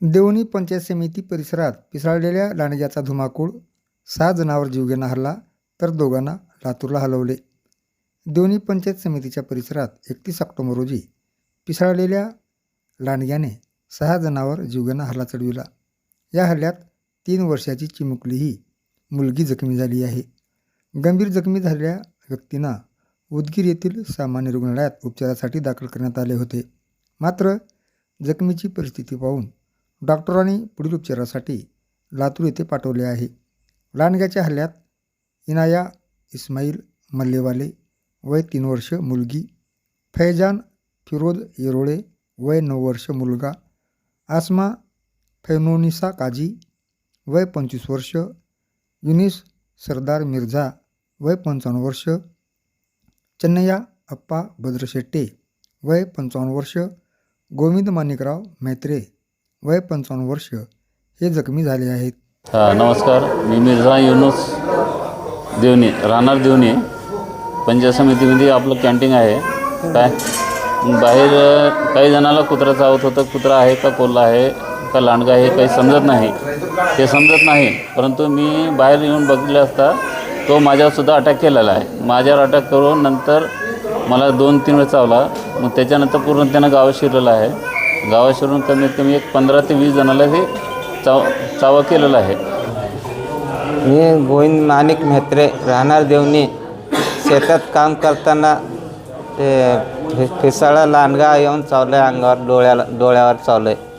देवणी पंचायत समिती परिसरात पिसाळलेल्या लांडग्याचा धुमाकूळ सहा जणांवर जीवघेणा हल्ला तर दोघांना लातूरला हलवले. देवणी पंचायत समितीच्या परिसरात एकतीस ऑक्टोबर रोजी पिसाळलेल्या लांडग्याने सहा जणांवर जीवघेणा हल्ला चढविला. या हल्ल्यात तीन वर्षाची चिमुकली ही मुलगी जखमी झाली आहे. गंभीर जखमी झालेल्या व्यक्तींना उदगीर येथील सामान्य रुग्णालयात उपचारासाठी दाखल करण्यात आले होते. मात्र जखमीची परिस्थिती पाहून डॉक्टरांनी पुढील उपचारासाठी लातूर येथे पाठवले आहे. लांडग्याच्या हल्ल्यात इनाया इस्माईल मल्लेवाले वय तीन वर्ष मुलगी फैजान फिरोज येरोळे वय नऊ वर्ष मुलगा आसमा फैनोनिसा काजी वय पंचवीस वर्ष युनिस सरदार मिर्झा वय पंचावन्न वर्ष चन्नया अप्पा भद्रशेट्टे वय पंचावन्न वर्ष गोविंद माणिकराव मैत्रे वय पंचावन्न वर्ष हे जखमी झाले आहेत. हा नमस्कार. मी मिर्झा युनुस देवणी राहणार देवणी पंचायत समितीमध्ये आपलं कॅन्टीन आहे. काय? बाहेर काही जणाला कुत्रा चावत होतं. कुत्रा आहे का कोल्हा आहे का लांडगा आहे काही समजत नाही. ते समजत नाही. परंतु मी बाहेर येऊन बघितलं असता तो माझ्यावरसुद्धा अटॅक केलेला आहे. माझ्यावर अटॅक करून नंतर मला दोन तीन वेळ चावला. मग त्याच्यानंतर पूर्ण त्यानं गावात शिरलेलं आहे. गावाशिवरून कमीत कमी एक पंधरा ते वीस जणाला हे चाव चावा केलेला आहे. मी गोविंद माणिक म्हेत्रे राहणार देवणी. शेतात काम करताना ते फि- फिसाळा लांडगा येऊन चावलं आहे अंगावर डोळ्याला डोळ्यावर चावलं आहे